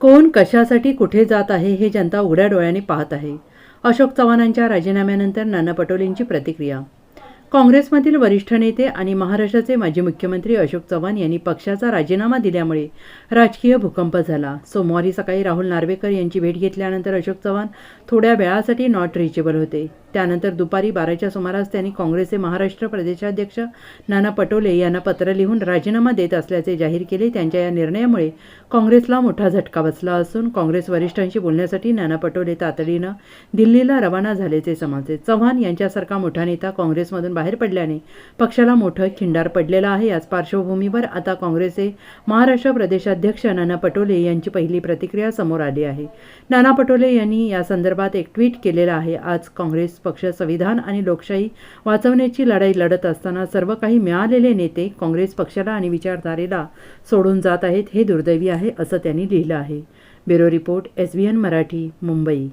कोण कशासाठी कुठे जात आहे हे जनता उघड्या डोळ्याने पाहत आहे. अशोक चव्हाणांच्या राजीनाम्यानंतर नाना पटोलेंची प्रतिक्रिया. काँग्रेसमधील वरिष्ठ नेते आणि महाराष्ट्राचे माजी मुख्यमंत्री अशोक चव्हाण यांनी पक्षाचा राजीनामा दिल्यामुळे राजकीय भूकंप झाला. सोमवारी सकाळी राहुल नार्वेकर यांची भेट घेतल्यानंतर अशोक चव्हाण थोड्या वेळासाठी नॉट रिचेबल होते. त्यानंतर दुपारी बाराच्या सुमारास त्यांनी काँग्रेसचे महाराष्ट्र प्रदेशाध्यक्ष नाना पटोले यांना पत्र लिहून राजीनामा देत असल्याचे जाहीर केले. त्यांच्या या निर्णयामुळे काँग्रेसला मोठा झटका बसला असून काँग्रेस वरिष्ठांशी बोलण्यासाठी नाना पटोले तातडीनं दिल्लीला रवाना झाल्याचे समजले चव्हाण यांच्यासारखा मोठा नेता काँग्रेसमधून बाहेर पडल्याने पक्षाला मोठं खिंडार पडलेलं आहे. याच पार्श्वभूमीवर आता काँग्रेसचे महाराष्ट्र प्रदेशाध्यक्ष नाना पटोले यांची पहिली प्रतिक्रिया समोर आली आहे. नाना पटोले यांनी या संदर्भात एक ट्विट केलेलं आहे. आज काँग्रेस पक्ष संविधान आणि लोकशाही वाचवण्याची लढाई लढत असताना सर्व काही मिळालेले नेते काँग्रेस पक्षाला आणि विचारधारेला सोडून जात आहेत हे दुर्दैवी आहे असं त्यांनी लिहिलं आहे. Bureau report S Marathi Mumbai.